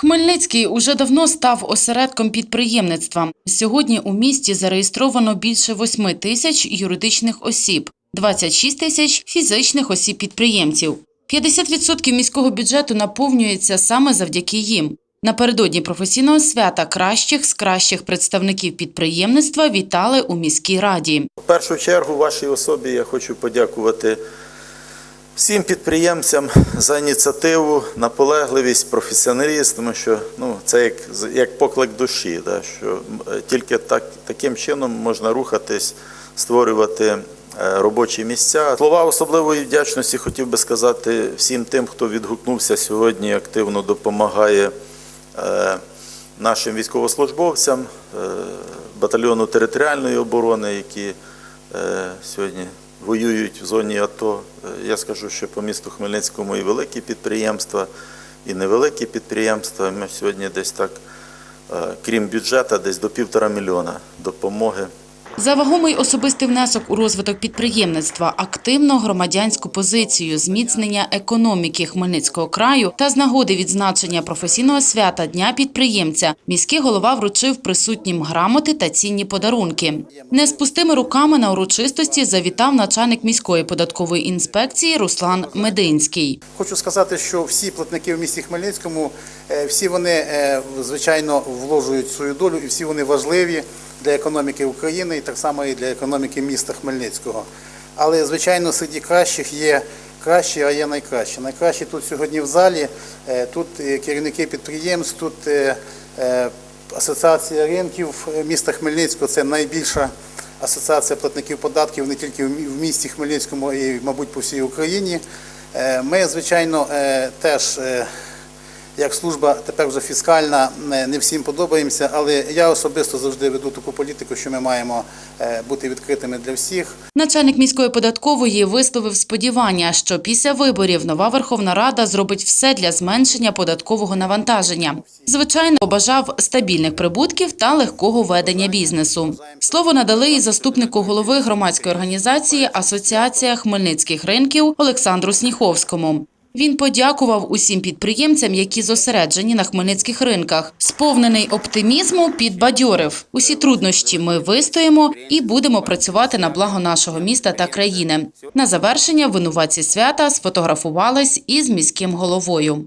Хмельницький уже давно став осередком підприємництва. Сьогодні у місті зареєстровано більше 8 тисяч юридичних осіб, 26 тисяч фізичних осіб-підприємців. 50% міського бюджету наповнюється саме завдяки їм. Напередодні професійного свята кращих з кращих представників підприємництва вітали у міській раді. В першу чергу вашій особі я хочу подякувати всім підприємцям за ініціативу, наполегливість, професіоналізм, тому що ну, це як, як поклик душі, да, що тільки так, таким чином можна рухатись, створювати е, робочі місця. Слова особливої вдячності хотів би сказати всім тим, хто відгукнувся сьогодні, активно допомагає е, нашим військовослужбовцям е, батальйону територіальної оборони, які сьогодні воюють в зоні АТО. Е, Я скажу, що по місту Хмельницькому і великі підприємства, і невеликі підприємства. Ми сьогодні десь так, е, крім бюджету, десь до півтора мільйона допомоги За вагомий особистий внесок у розвиток підприємництва, активну громадянську позицію, зміцнення економіки Хмельницького краю та з нагоди відзначення професійного свята Дня підприємця міський голова вручив присутнім грамоти та цінні подарунки. Не з пустими руками на урочистості завітав начальник міської податкової інспекції Руслан Мединський. Хочу сказати, що всі платники в місті Хмельницькому, е, всі вони, е, звичайно, вложують свою долю і всі вони важливі для економіки України так само і для економіки міста Хмельницького. Але, звичайно, серед кращих є кращі, а є найкращі. Найкращі тут сьогодні в залі, е, тут е, керівники підприємств, тут е, асоціація ринків міста Хмельницького, це найбільша асоціація платників податків не тільки в місті Хмельницькому, і, мабуть, по всій Україні. Ми, звичайно, теж як служба тепер вже фіскальна, не всім подобаємося, але я особисто завжди веду таку політику, що ми маємо е, бути відкритими для всіх. Начальник міської податкової висловив сподівання, що після виборів нова Верховна Рада зробить все для зменшення податкового навантаження. Звичайно, побажав стабільних прибутків та легкого ведення бізнесу. Слово надали і заступнику голови громадської організації Асоціація хмельницьких ринків Олександру Сніховському. Він подякував усім підприємцям, які зосереджені на хмельницьких ринках. Сповнений оптимізму, підбадьорив. Усі труднощі ми вистоїмо і будемо працювати на благо нашого міста та країни. На завершення винуватці свята сфотографувались із міським головою.